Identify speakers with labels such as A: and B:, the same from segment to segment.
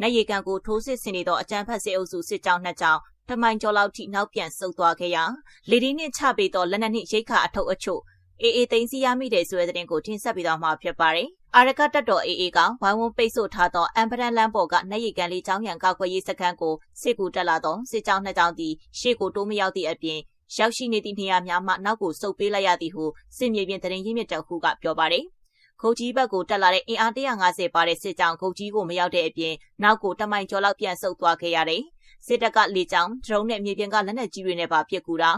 A: နတ်ရီကန်ကိုထိုးစစ်ဆင်နေသောအကြမ်းဖက်စစ်အုပ်စုစစ်ကြောင်းနှစ်ကြောင်းတမိုင်ကျော်လောက်ထိနောက်ပြန်ဆုတ်သွားခဲ့ရာလေဒီနှင့်ချပေးသောလက်နက်နှင့်ရိတ်ခါအထုပ်အချို့အေးအေးသိမ်းစီရမိတဲ့ဆိုတဲ့တဲ့တင်ကိုတင်ဆက်ပြီးတော့မှာဖြစ်ပါတယ်။အာရကတက်တော်အေးအေးကဝိုင်းဝန်းပိတ်ဆို့ထားသောအမ်ပဒန်လမ်းပေါ်ကနတ်ရီကန်လေးကျောင်းရံကောက်ွယ်ရေးစခန်းကိုစစ်ကူတက်လာသောစစ်ကြောင်းနှစ်ကြောင်းသည်ရှေ့ကိုတိုးမရောက်သည့်အပြင် ရောက်ရှိနေသည့်နေရာများမှနောက်ကိုစုပ်ပေးလိုက်ရသည်ဟုစစ်မြေပြင်တရင်ရင်းမြစ်တခုကပြောပါတယ်။ခုတ်ကြီးဘက်ကိုတက်လာတဲ့အင်အား150ပါတဲ့စစ်ကြောင်းခုတ်ကြီးကိုမရောက်တဲ့အပြင်နောက်ကိုတမိုင်ကျော်လောက်ပြန်ဆုတ်သွားခဲ့ရတယ်။စစ်တပ်ကလေကြောင်းဒရုန်းနဲ့မြေပြင်ကလက်နက်ကြီးတွေနဲ့ပါပစ်ကူတာ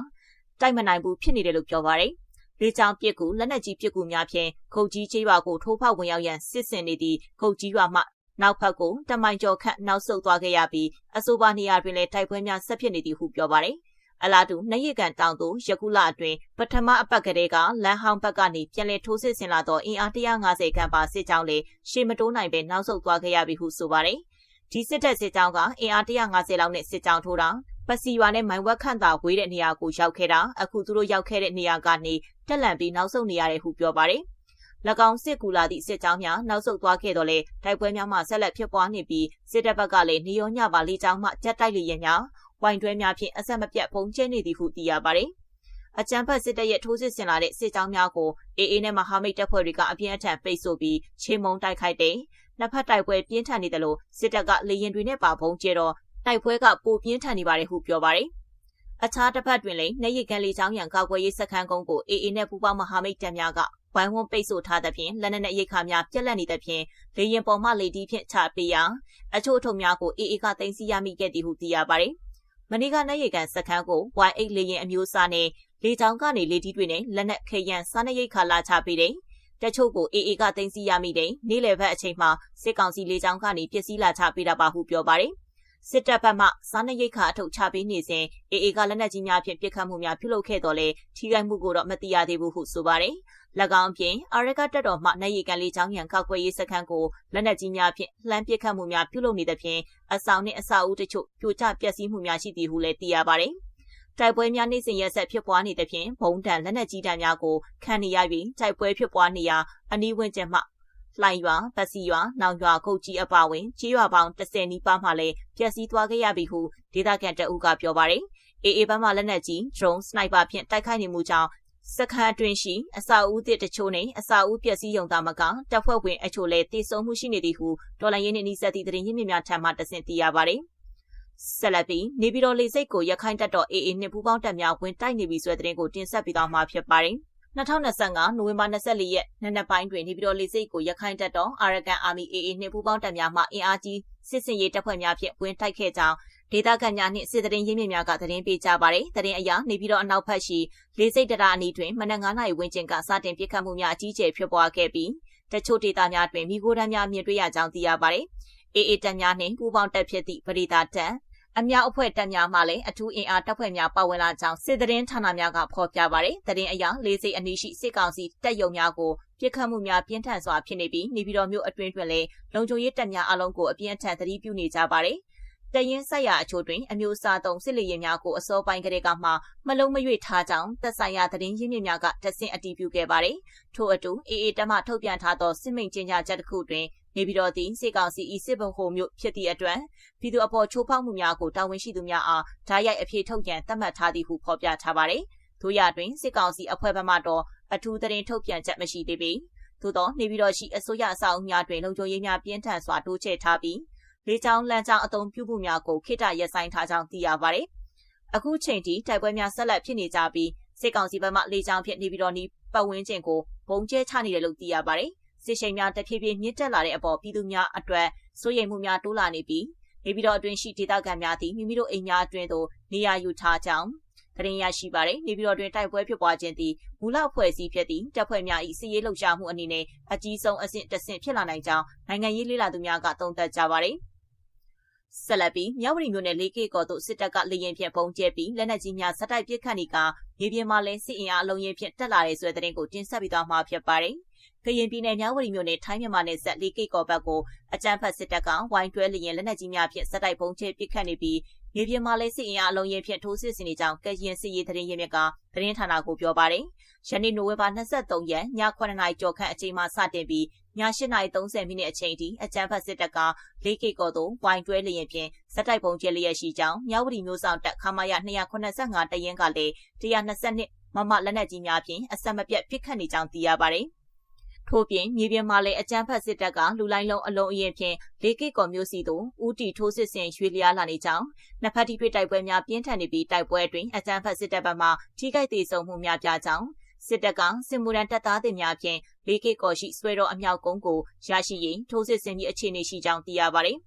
A: တိုက်မနိုင်ဘူးဖြစ်နေတယ်လို့ပြောပါတယ်။လေကြောင်းပစ်ကူလက်နက်ကြီးပစ်ကူများဖြင့်ခုတ်ကြီးချေးရွာကိုထိုးဖောက်ဝင်ရောက်ရန်စစ်ဆင်နေသည့်ခုတ်ကြီးရွာမှနောက်ဖက်ကိုတမိုင်ကျော်ခန့်နောက်ဆုတ်သွားခဲ့ရပြီးအဆိုပါနေရာတွင်လည်းတိုက်ပွဲများဆက်ဖြစ်နေသည်ဟုပြောပါတယ်။ အလားတူနှရစ်ကန်တောင်သို့ယခုလအတွင်းပထမအပတ်ကလေးကလမ်းဟောင်းဘက်ကနေပြန်လည်ထိုးစစ်ဆင်လာသောအင်အား150ခန့်ပါစစ်ကြောင်းလေရှေမတိုးနိုင်ပဲနောက်ဆုတ်သွားခဲ့ရပြီဟုဆိုပါတယ်။ဒီစစ်တပ်စစ်ကြောင်းကအင်အား150လောက်နဲ့စစ်ကြောင်းထိုးတာပစီရွာနဲ့မိုင်ဝက်ခန့်သာဝေးတဲ့နေရာကိုရောက်ခဲ့တာအခုသူတို့ရောက်ခဲ့တဲ့နေရာကနေတက်လန့်ပြီးနောက်ဆုတ်နေရတယ်ဟုပြောပါတယ်။၎င်းစစ်ကူလာသည့်စစ်ကြောင်းများနောက်ဆုတ်သွားခဲ့တော့လေတိုက်ပွဲများမှဆက်လက်ဖြစ်ပွားနေပြီးစစ်တပ်ဘက်ကလည်းနေရောညပါလေးကြောင်းမှကြက်တိုက်လျင်များ ဝိုင်တွဲများဖြင့်အဆက်မပြတ်ပုံကျဲနေသည်ဟုသိရပါတယ်။အကြံဖတ်စစ်တပ်ရဲ့ထိုးစစ်ဆင်လာတဲ့စစ်ကြောင်းများကိုအေအေနဲ့မဟာမိတ်တပ်ဖွဲ့တွေကအပြင်းအထန်ပိတ်ဆို့ပြီးချိန်မုံတိုက်ခိုက်တဲ့နှစ်ဖက်တိုက်ပွဲပြင်းထန်နေတယ်လို့စစ်တပ်ကလေရင်တွေနဲ့ပါပုံကျဲတော့တိုက်ပွဲကပိုပြင်းထန်နေပါတယ်ဟုပြောပါတယ်။အခြားတစ်ဖက်တွင်လည်းနေရီကန်လီချောင်းရံကောက်ွယ်ရေးစခန်းကုန်းကိုအေအေနဲ့ပူပေါင်းမဟာမိတ်တပ်များကဝိုင်းဝန်းပိတ်ဆို့ထားသဖြင့်လက်နက်နဲ့ရိတ်ခါများပြက်လက်နေသဖြင့်လေရင်ပေါ်မှလေတီးဖြင့်ချပေးရာအချို့အထုံများကိုအေအေကတင်စီရမိခဲ့သည်ဟုသိရပါတယ်။ မနေ့ကနိုင်ရီကန်စခန်းကို Y8 လေရင်အမျိုးအစားနဲ့လေချောင်းကနေလေတီးတွေနဲ့လက်နက်ခေရန်စားနပ်ရိက္ခာလာချပေးတယ်။တချို့ကို AA ကတင်စီရမိတယ်။နေ့လယ်ဘက်အချိန်မှာစစ်ကောင်စီလေချောင်းကနေပစ္စည်းလာချပေးတာပါဟုပြောပါတယ်။ စစ်တပ်ဘက်မှစားနပ်ရိက္ခာအထုပ်ချပေးနေစဉ် AA ကလက်နက်ကြီးများဖြင့်ပစ်ခတ်မှုများပြုလုပ်ခဲ့တော်လဲထိခိုက်မှုကိုတော့မသိရသေးဘူးဟုဆိုပါတယ်၎င်းပြင်အာရကတက်တော်မှနိုင်ရီကန်လေးချောင်းရံခောက်ကွယ်ရေးစခန်းကိုလက်နက်ကြီးများဖြင့်လှမ်းပစ်ခတ်မှုများပြုလုပ်နေသဖြင့်အဆောင်နှင့်အဆောက်အဦတချို့ပြိုကျပျက်စီးမှုများရှိသည်ဟုလည်းသိရပါတယ်။တိုက်ပွဲများနေ့စဉ်ရက်ဆက်ဖြစ်ပွားနေသဖြင့်ဘုံတန်လက်နက်ကြီးတန်းများကိုခံနေရပြီးတိုက်ပွဲဖြစ်ပွားနေရာအနီးဝန်းကျင်မှ လှိုင်ရွာပစီရွာနောင်ရွာခုတ်ကြီးအပါဝင်ကြီးရွာပေါင်း30နီးပါးမှလည်းပျက်စီးသွားခဲ့ရပြီဟုဒေသခံတအုပ်ကပြောပါတယ်။အေအေဘက်မှလက်နက်ကြီး drone sniper ဖြင့်တိုက်ခိုက်နေမှုကြောင့်စခန်းအတွင်းရှိအစာအုပ်သစ်တချို့နဲ့အစာအုပ်ပျက်စီးရုံသားမကတပ်ဖွဲ့ဝင်အချို့လည်းတည်ဆုံမှုရှိနေသည်ဟုဒေါ်လာရင်းနှင့်နှိစက်သည့်သတင်းရင်းမြစ်များထံမှတဆင့်သိရပါသည်ဆက်လက်ပြီးနေပြည်တော်လေစိတ်ကိုရခိုင်တပ်တော် AA နှင့်ပူးပေါင်းတပ်များဝင်တိုက်နေပြီဆိုတဲ့သတင်းကိုတင်ဆက်ပြီးတော့မှာဖြစ်ပါတယ် 2025နိုဝင်ဘာ24ရက်နေ့နက်ပိုင်းတွင်နေပြည်တော်လေစိတ်ကိုရခိုင်တပ်တော် Arakan Army AA နှင့်ပူးပေါင်းတပ်များမှအင်အားကြီးစစ်စင်ရေးတပ်ဖွဲ့များဖြင့်ဝင်တိုက်ခဲ့ကြောင်းဒေသခံများနှင့်စစ်တရင်ရင်းမြစ်များကသတင်းပေးကြပါရယ်။သတင်းအရနေပြီးတော့အနောက်ဘက်ရှိလေးစိတ်တရာအနီးတွင်မနက်9နာရီဝန်းကျင်ကစတင်ပစ်ခတ်မှုများအကြီးအကျယ်ဖြစ်ပွားခဲ့ပြီးတချို့ဒေသများတွင်မိခိုးတန်းများမြင်တွေ့ရကြောင်းသိရပါရယ်။အေအေတပ်များနှင့်ပူးပေါင်းတပ်ဖြစ်သည့်ပရိသာတပ် အမြောက်အဖွဲ့တပ်များမှလည်းအထူးအင်အားတပ်ဖွဲ့များပါဝင်လာကြောင်းစစ်တရင်ဌာနများကဖော်ပြပါရယ်။တရင်အရလေးစိတ်အနီးရှိစစ်ကောင်စီတပ်ရုံများကိုပြစ်ခတ်မှုများပြင်းထန်စွာဖြစ်နေပြီးနေပြည်တော်မြို့အတွင်းတွင်လည်းလုံခြုံရေးတပ်များအလုံးကိုအပြင်းအထန်သတိပြုနေကြပါတယ်။ တရင်ဆက်ရအချို့တွင် အမျိုးအစားသုံးစစ်လေယာဉ်များကိုအစောပိုင်းကလေးကမှမလုံးမရွေ့ထားကြောင်းသက်ဆိုင်ရာသတင်းရင်းမြစ်များကတဆင့်အတည်ပြုခဲ့ပါတယ်။ထို့အတူအေအေတမထုတ်ပြန်ထားသောစစ်မိန့်ကြေညာချက်တစ်ခုတွင်နေပြည်တော်သည်စေကောင်စီဤစစ်ဘုံမျိုးဖြစ်သည့်အတွက်ပြည်သူအပေါ်ချိုးဖောက်မှုများကိုတာဝန်ရှိသူများအားဓာတ်ရိုက်အဖြစ်ထုတ်ပြန်သတ်မှတ်ထားသည်ဟုဖော်ပြထားပါတယ်။ထို့ရတွင်စစ်ကောင်စီအဖွဲ့ဘက်မှတော့အထူးသတင်းထုတ်ပြန်ချက်မရှိသေးပေ။သို့သောနေပြည်တော်ရှိအစိုးရအဆောက်အဦများတွင်လုံခြုံရေးများပြင်းထန်စွာတိုးချဲ့ထားပြီး လေကြောင်းလမ်းကြောင်းအသုံးပြုမှုများကိုခိတရပ်ဆိုင်ထားကြောင်းသိရပါတယ်။အခုချိန်ထိတိုက်ပွဲများဆက်လက်ဖြစ်နေကြပြီးစစ်ကောင်စီဘက်မှလေကြောင်းဖြင့်နေပြည်တော်နီးပတ်ဝန်းကျင်ကိုဘုံကျဲချနေတယ်လို့သိရပါတယ်။စစ်ရှိန်များတဖြည်းဖြည်းမြင့်တက်လာတဲ့အပေါ်ပြည်သူများအတွက်စိုးရိမ်မှုများတိုးလာနေပြီးနေပြည်တော်အတွင်းရှိဒေသခံများသည်မိမိတို့အိမ်များအတွင်းသို့နေရာယူထားကြောင်းသတင်းရရှိပါတယ်နေပြည်တော်တွင်တိုက်ပွဲဖြစ်ပွားခြင်းသည်မူလဖွဲ့စည်းဖြစ်သည့်တပ်ဖွဲ့များ၏စစ်ရေးလှုပ်ရှားမှုအနေနဲ့အကြီးဆုံးအဆင့်တစ်ဆင့်ဖြစ်လာနိုင်ကြောင်းနိုင်ငံရေးလေ့လာသူများကသုံးသပ်ကြပါတယ်။ ဆက်လက်ပြီးမြောက်ဝတီမြို့နယ်လေးကေကော်သို့စစ်တပ်ကလေရင်ဖြင့်ပုံကျဲပြီးလက်နက်ကြီးများစက်တိုက်ပစ်ခတ်နေကမြေပြင်မှာလည်းစစ်အင်အားအလုံးရင်ဖြင့်တက်လာတဲ့ဆိုတဲ့သတင်းကိုတင်ဆက်ပြီးသွားမှာဖြစ်ပါတယ်။ကရင်ပြည်နယ်မြောက်ဝတီမြို့နယ်ထိုင်းမြန်မာနယ်စပ်လေးကေကော်ဘက်ကိုအကြမ်းဖက်စစ်တပ်ကဝိုင်းတွဲလေရင်လက်နက်ကြီးများဖြင့်စက်တိုက်ပုံကျဲပစ်ခတ်နေပြီး မြေပြင်မှာလည်းစစ်အင်အားအလုံးရင်ဖြင့်ထိုးစစ်ဆင်နေကြောင်းကရင်စစ်ရေးသတင်းရင်းမြစ်ကသတင်းဌာနကိုပြောပါတယ်။ယနေ့နိုဝင်ဘာ23ရက်ည9:00နာရီကျော်ခန့်အချိန်မှစတင်ပြီးည8:30မိနစ်အချိန်ထိအကြမ်းဖက်စစ်တပ်က၄ကီကောသို့ဝိုင်းတွဲလျင်ဖြင့်စက်တိုက်ပုံကျလျက်ရှိကြောင်းမြောက်ဝတီမျိုးဆောင်တပ်ခမာရ285တရင်ကလည်း122မမလက်နက်ကြီးများဖြင့်အဆက်မပြတ်ပစ်ခတ်နေကြောင်းသိရပါတယ်။ ထို့ပြင်မြေပြင်မှာလည်းအကြမ်းဖက်စစ်တပ်ကလူလိုင်းလုံးအလုံးအရင်ဖြင့်လေကစ်ကော်မျိုးစီတို့ဦးတီထိုးစစ်ဆင်ရွှေလျားလာနေကြောင်းနှစ်ဖက်ထိတွေ့တိုက်ပွဲများပြင်းထန်နေပြီးတိုက်ပွဲအတွင်းအကြမ်းဖက်စစ်တပ်ဘက်မှထိခိုက်ဒေဆုံးမှုများပြားကြောင်းစစ်တပ်ကစစ်မှုရန်တပ်သားတွေများဖြင့်လေကစ်ကော်ရှိဆွဲတော်အမြောက်ကုန်းကိုရရှိရင်ထိုးစစ်ဆင်ပြီးအခြေအနေရှိကြောင်းသိရပါတယ်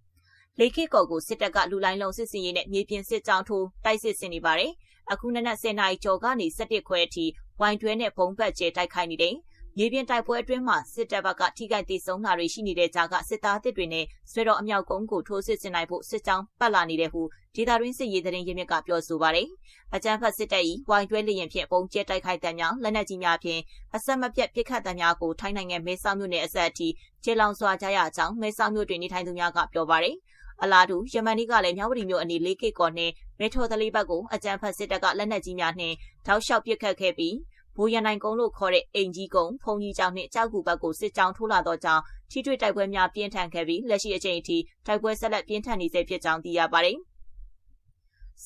A: လေခိကော်ကိုစစ်တပ်ကလူလိုင်းလုံးစစ်စင်ရေးနဲ့မြေပြင်စစ်ကြောင်းထိုးတိုက်စစ်ဆင်နေပါတယ်။အခုနနက်10နာရီကျော်ကနေ17ခွဲအထိဝိုင်တွဲနဲ့ဘုံဘက်ကျဲတိုက်ခိုက်နေတယ် မြေပြင်တိုက်ပွဲအတွင်းမှာစစ်တပ်ဘက်ကထိခိုက်ဒေဆုံးတာတွေရှိနေတဲ့ကြားကစစ်သားတစ်တွေနဲ့ဆွေတော်အမြောက်ကုန်းကိုထိုးစစ်ဆင်နိုင်ဖို့စစ်ကြောင်းပတ်လာနေတယ်ဟုဒေတာရင်းစစ်ရေးသတင်းရင်းမြစ်ကပြောဆိုပါတယ်။အကြမ်းဖက်စစ်တပ်၏ဝိုင်းတွဲလျင်ဖြင့်ပုံကျဲတိုက်ခိုက်တဲ့များလက်နက်ကြီးများဖြင့်အဆက်မပြတ်ပစ်ခတ်တဲ့များကိုထိုင်းနိုင်ငံမဲဆောက်မြို့နယ်အစပ်အထိကျေလောင်စွာကြရကြောင်းမဲဆောက်မြို့တွင်နေထိုင်သူများကပြောပါတယ်။အလားတူယမန်နီကလည်းမြောက်ဝတီမြို့အနီးလေးကိကော်နှင့်မဲထော်သလေးဘက်ကိုအကြမ်းဖက်စစ်တပ်ကလက်နက်ကြီးများနှင့်ထောက်လျှောက်ပစ်ခတ်ခဲ့ပြီး ဘူရန်နိုင်ကုန်းလို့ခေါ်တဲ့အိမ်ကြီးကုန်းဖုန်ကြီးကျောင်းနှင့်ကြောက်ကူဘက်ကိုစစ်ကြောင်းထိုးလာတော့ကြောင်းထိတွေ့တိုက်ပွဲများပြင်းထန်ခဲ့ပြီးလက်ရှိအချိန်အထိတိုက်ပွဲဆက်လက်ပြင်းထန်နေဆဲဖြစ်ကြောင်းသိရပါတယ်။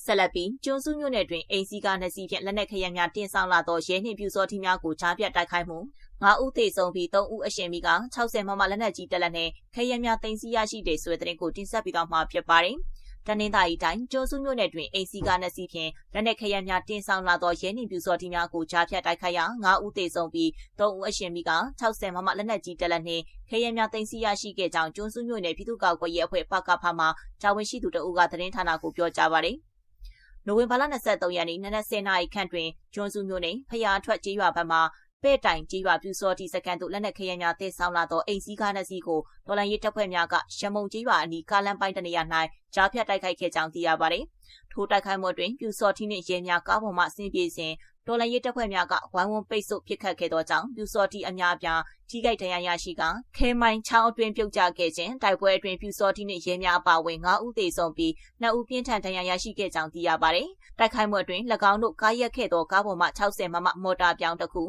A: ဆက်လက်ပြီးကျွန်းစုမြို့နယ်တွင်အိမ်စီကားနှစ်စီးဖြင့်လက်နက်ခရံများတင်ဆောင်လာသောရဲနှင့်ပြူစောထီများကိုချားပြတ်တိုက်ခိုက်မှု9ဦးသေဆုံးပြီး3ဦးအရှင်မိက60မမလက်နက်ကြီးတက်လက်နဲ့ခရံများတင်စီရရှိတဲ့ဆွေတဲ့ကိုတင်ဆက်ပြီးတော့မှာဖြစ်ပါတယ်။ တနင်္သာရီတိုင်းကျောစုမြို့နယ်တွင်အိမ်စီကားနှစ်စီးဖြင့်လက်နက်ခရမ်းများတင်ဆောင်လာသောရဲနှင့်ပြူစော်တီများကိုကြားဖြတ်တိုက်ခိုက်ရာ9ဦးသေဆုံးပြီး3ဦးအရှင်မိက60မမလက်နက်ကြီးတက်လက်နှင့်ခရမ်းများတင်စီရရှိခဲ့ကြောင်းကျောစုမြို့နယ်ပြည်သူ့ကောက်ကွယ်ရေးအဖွဲ့ပကဖမှတာဝန်ရှိသူတဦးကသတင်းဌာနကိုပြောကြားပါတယ်။နိုဝင်ဘာလ23ရက်နေ့နနက်10:00နာရီခန့်တွင်ကျွန်းစုမြို့နယ်ဖျားထွက်ကျေးရွာဘက်မှ ပဲ့တိုင်ကြီးရွာပြူစောတိစကန်တို့လက်နက်ခဲယမ်းများတည်ဆောင်လာသောအိမ်စီးကားနှစ်စီးကိုဒေါ်လာရေးတပ်ဖွဲ့များကရမုံကြီးရွာအနီးကားလမ်းပိုင်းတနေရာ၌ကြားဖြတ်တိုက်ခိုက်ခဲ့ကြောင်းသိရပါတယ်။ထိုတိုက်ခိုက်မှုတွင်ပြူစောတိနှင့်ရဲများကားပေါ်မှဆင်းပြေစဉ် တော်လရေးတပ်ဖွဲ့များကဝိုင်းဝန်းပိတ်ဆို့ပစ်ခတ်ခဲ့သောကြောင့်ပြူစောတိအများပြားထိခိုက်ဒဏ်ရာရရှိကခဲမိုင်ချောင်းအတွင်းပြုတ်ကျခဲ့ခြင်းတိုက်ပွဲအတွင်းပြူစောတိနှင့်ရဲများအပါအဝင်9ဦးသေဆုံးပြီး2ဦးပြင်းထန်ဒဏ်ရာရရှိခဲ့ကြောင်းသိရပါတယ်။တိုက်ခိုက်မှုအတွင်း၎င်းတို့ကားရက်ခဲ့သောကားပေါ်မှ60မမမော်တာပြောင်းတစ်ခု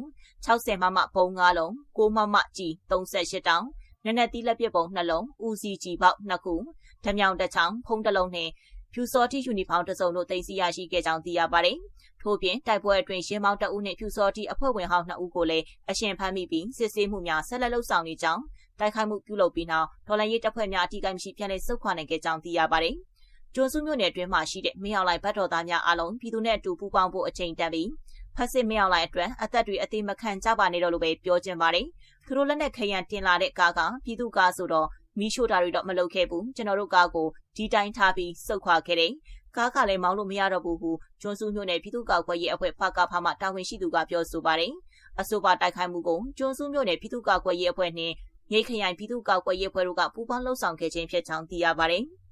A: 60မမဘုံ9လုံး6မမကြီး38တောင်နက်နက်တီးလက်ပစ်ပုံ2လုံးဦးစီကြီးပေါက်2ခုဓမြောင်တစ်ချောင်းဖုံးတစ်လုံးနှင့်ဖြူစောတိယူနီဖောင်းတစ်စုံတို့တင်စီရရှိခဲ့ကြောင်းသိရပါတယ်။ ထို့ပြင်တိုက်ပွဲအတွင်းရင်းမောင်းတအုပ်နှင့်ဖြူစောတိအဖွဲ့ဝင်ဟောင်း2ဦးကိုလည်းအရှင်ဖမ်းမိပြီးစစ်ဆေးမှုများဆက်လက်လုပ်ဆောင်နေကြောင်းတိုက်ခိုက်မှုပြုလုပ်ပြီးနောက်ဒေါ်လာရေးတပ်ဖွဲ့များအထူးကိမရှိပြန်လည်ဆုတ်ခွာနိုင်ခဲ့ကြောင်းသိရပါတယ်။ကျွန်းစုမြို့နယ်အတွင်းမှာရှိတဲ့မင်းအောင်လှိုင်ဗတ်တော်သားများအားလုံးပြည်သူနဲ့အတူပူးပေါင်းဖို့အချိန်တန်ပြီးဖက်စစ်မင်းအောင်လှိုင်အတွက်အသက်တွေအသေးမခံကြပါနဲ့တော့လို့ပဲပြောချင်ပါတယ်။သူတို့လက်နဲ့ခရံတင်လာတဲ့ကားကပြည်သူကားဆိုတော့မီးရှို့တာတွေတော့မလုပ်ခဲ့ဘူးကျွန်တော်တို့ကားကိုဒီတိုင်းထားပြီးစုတ်ခွာခဲ့တယ် ကားကလည်းမောင်းလို့မရတော့ဘူးဟုကျွန်းစုမြို့နယ်ပြည်သူ့ကောက်ွယ်ရေးအဖွဲ့ဖကဖမှတာဝန်ရှိသူကပြောဆိုပါတယ်အဆိုပါတိုက်ခိုက်မှုကိုကျွန်းစုမြို့နယ်ပြည်သူ့ကောက်ွယ်ရေးအဖွဲ့နှင့်မြိတ်ခရိုင်ပြည်သူ့ကောက်ွယ်ရေးအဖွဲ့တို့ကပူးပေါင်းလှုပ်ဆောင်ခဲ့ခြင်းဖြစ်ကြောင်းသိရပါတယ်။